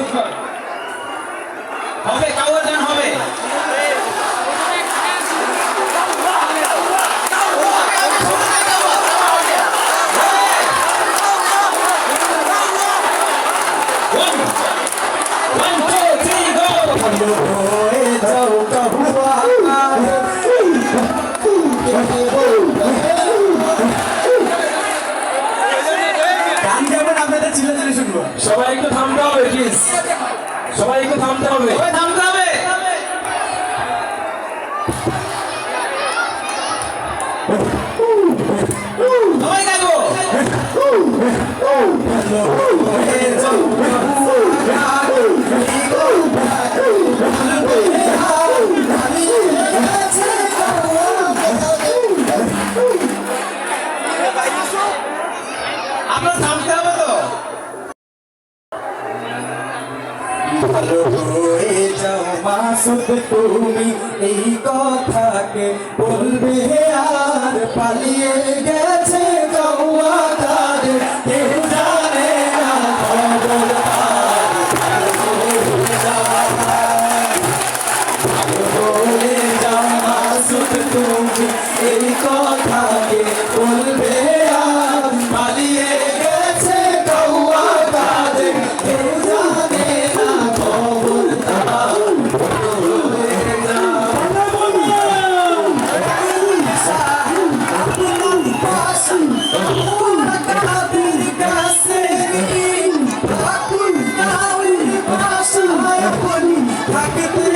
কিছুক্ষণ হবে। কাওয়াজান হবে সবাই একটু থামবে হবে প্লিজ সবাই একটু থামতে হবে। থামতে হবে। সবাই গাইবো ভালো হয়ে যাও মাসুদ তুমি। এই কথাকে বলবে আর পালিয়ে গেছে এই কথাকে বলবে ทางเพื่อน